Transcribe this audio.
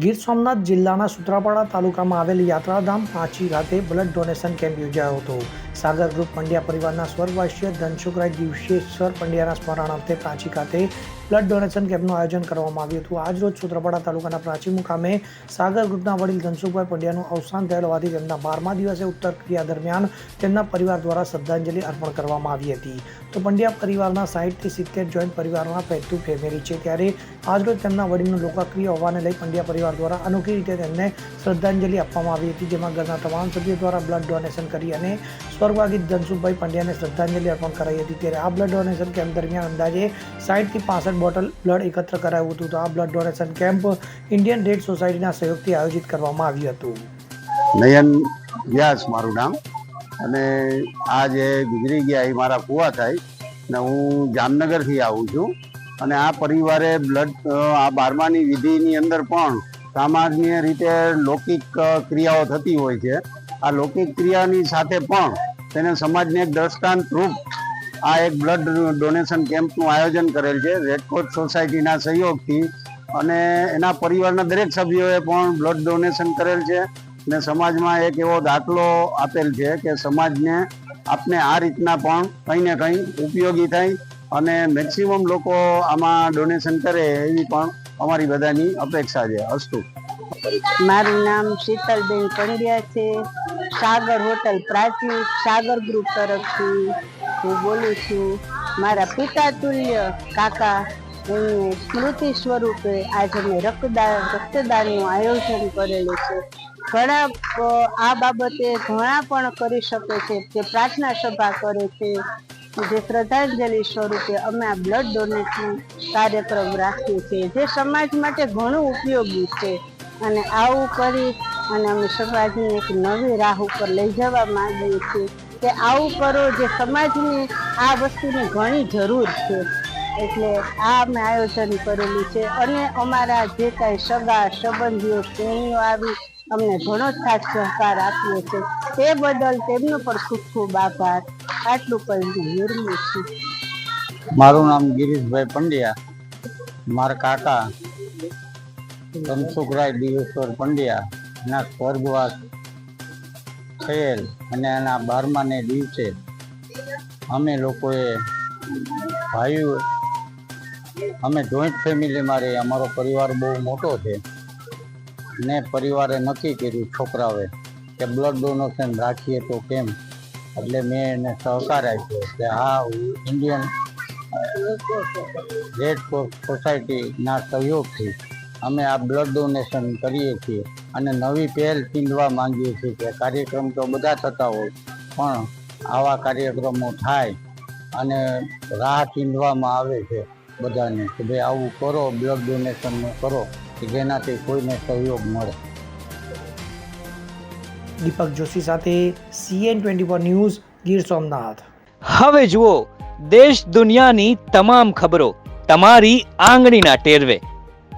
ગીર સોમનાથ જિલ્લાના સુત્રાપાડા તાલુકામાં આવેલ યાત્રાધામ પાંચી ખાતે બ્લડ ડોનેશન કેમ્પ યોજાયો હતો. સાગર ગ્રુપ પંડ્યા પરિવારના સ્વર્ગવાસીય ધનસુખરાય દિવસેશ્વર પંડ્યાના સ્મરણાર્થે પાંચી ખાતે બ્લડ ડોનેશન કેમ્પનું આયોજન કરવામાં આવ્યું હતું. આજરોજ સુત્રાપાડા તાલુકાના પ્રાચી મુકામે સાગર ગ્રુપના વડીલ ધનસુખભાઈ પંડ્યાનું અવસાન થયેલ હોવાથી તેમના બારમા દિવસે ઉત્તર ક્રિયા દરમિયાન તેમના પરિવાર દ્વારા શ્રદ્ધાંજલિ અર્પણ કરવામાં આવી હતી. તો પંડ્યા પરિવારના સાહીઠથી સિત્તેર જોઈન્ટ પરિવારમાં પહેતું ફેમેલી છે. ત્યારે આજરોજ તેમના વડીલનું લોકપ્રિય હોવાને લઈ પંડ્યા પરિવાર દ્વારા અનોખી રીતે તેમને શ્રદ્ધાંજલિ આપવામાં આવી હતી, જેમાં ઘરના તમામ સભ્યો દ્વારા બ્લડ ડોનેશન કરી અને સ્વર્ગવાગી ધનસુખભાઈ પંડ્યાને શ્રદ્ધાંજલિ અર્પણ કરાઈ હતી. ત્યારે આ બ્લડ ડોનેશન કેમ્પ દરમિયાન અંદાજે સાઠથી પાસઠ બોટલ બ્લડ એકત્ર કરાયું હતું. તો આ blood donation camp Indian Red સોસાયટીના સહયોગથી આયોજિત કરવામાં આવ્યું હતું. નયન વ્યાસ મારું નામ. અને આ જે ગુજરી ગયા એ મારા કુવા થાય ને હું જામનગરથી આવું છું. અને આ પરિવારે બ્લડ આ બારમાની વિધિની અંદર પણ સામાન્ય રીતે લૌકિક ક્રિયાઓ થતી હોય છે. આ લૌકિક ક્રિયાની સાથે પણ તેને સમાજને એક દ્રષ્ટાંત રૂપ આ એક બ્લડ ડોનેશન કેમ્પનું આયોજન કરેલ છે. રેડક્રોસ સોસાયટીના સહયોગથી અને એના પરિવારના દરેક સભ્યોએ પણ બ્લડ ડોનેશન કરેલ છે ને સમાજમાં એક એવો દાખલો આપેલ છે કે સમાજને આપને આ રીતના પણ કંઈ ને કંઈ ઉપયોગી થાય અને મેક્સિમમ લોકો આમાં ડોનેશન કરે એવી પણ અમારી બધાની અપેક્ષા છે, અસ્તુ. મારું નામ શીતલબેન પંડ્યા છે. સાગર હોટલ પ્રાચી સાગર ગ્રુપ તરફથી હું બોલું છું, મારા પિતા તુલ્ય કાકા, એમને સ્મૃતિ સ્વરૂપે આજે મેં રક્તદાન રક્તદાનનું આયોજન કરેલું છે. ઘણા આ બાબતે ઘણા પણ કરી શકે છે કે પ્રાર્થના સભા કરે છે, જે શ્રદ્ધાંજલિ સ્વરૂપે અમે આ બ્લડ ડોનેશન કાર્યક્રમ રાખ્યો છે જે સમાજ માટે ઘણું ઉપયોગી છે. અને આવું કરી અને અમે સમાજને એક નવી રાહ ઉપર લઈ જવા માંગીએ છીએ. કે આવું કરો જે સમાજની આ વસ્તુની ઘણી જરૂર છે. એટલે આ અમે આયોજન કરેલું છે. અને અમારા જે કાંઈ સગા, સંબંધીઓ, શ્રેણીઓ આવી અમને ઘણો જ ખાસ સહકાર આપ્યો છે. તે બદલ તેમનો પણ ખૂબ ખૂબ આભાર. આટલું કહીને વિરમું છું. મારું નામ ગિરીશભાઈ પંડ્યા. મારા કાકા ધનસુખરાય દિવેશ્વર પંડ્યા. એના સ્વર્ગવાસ થયેલ અને એના બારમાને દિવસે અમે લોકોએ ભાઈઓ, અમે જોઈન્ટ ફેમિલીમાં રહીએ અમારો પરિવાર બહુ મોટો છે. ને પરિવારે નક્કી કર્યું છોકરાઓએ કે બ્લડ ડોનેશન રાખીએ તો કેમ? એટલે મેં એને સહકાર આપ્યો કે હા ઇન્ડિયન રેડ ક્રોસ સોસાયટીના સહયોગથી અમે આ બ્લડ ડોનેશન કરીએ છીએ અને નવી પહેલ ચીંધવા માંગીએ છીએ કે કાર્યક્રમ તો બધા થતા હોય પણ આવા કાર્યક્રમો થાય અને રાહ ચીંધવામાં આવે છે બધાને કે ભાઈ આવું કરો બ્લડ ડોનેશનનું કરો કે જેનાથી કોઈને સહયોગ મળે. દીપક જોશી સાથે CN twenty four news Gir Somnath. હવે જુઓ દેશ દુનિયાની તમામ ખબરો તમારી આંગળીના ટેરવે.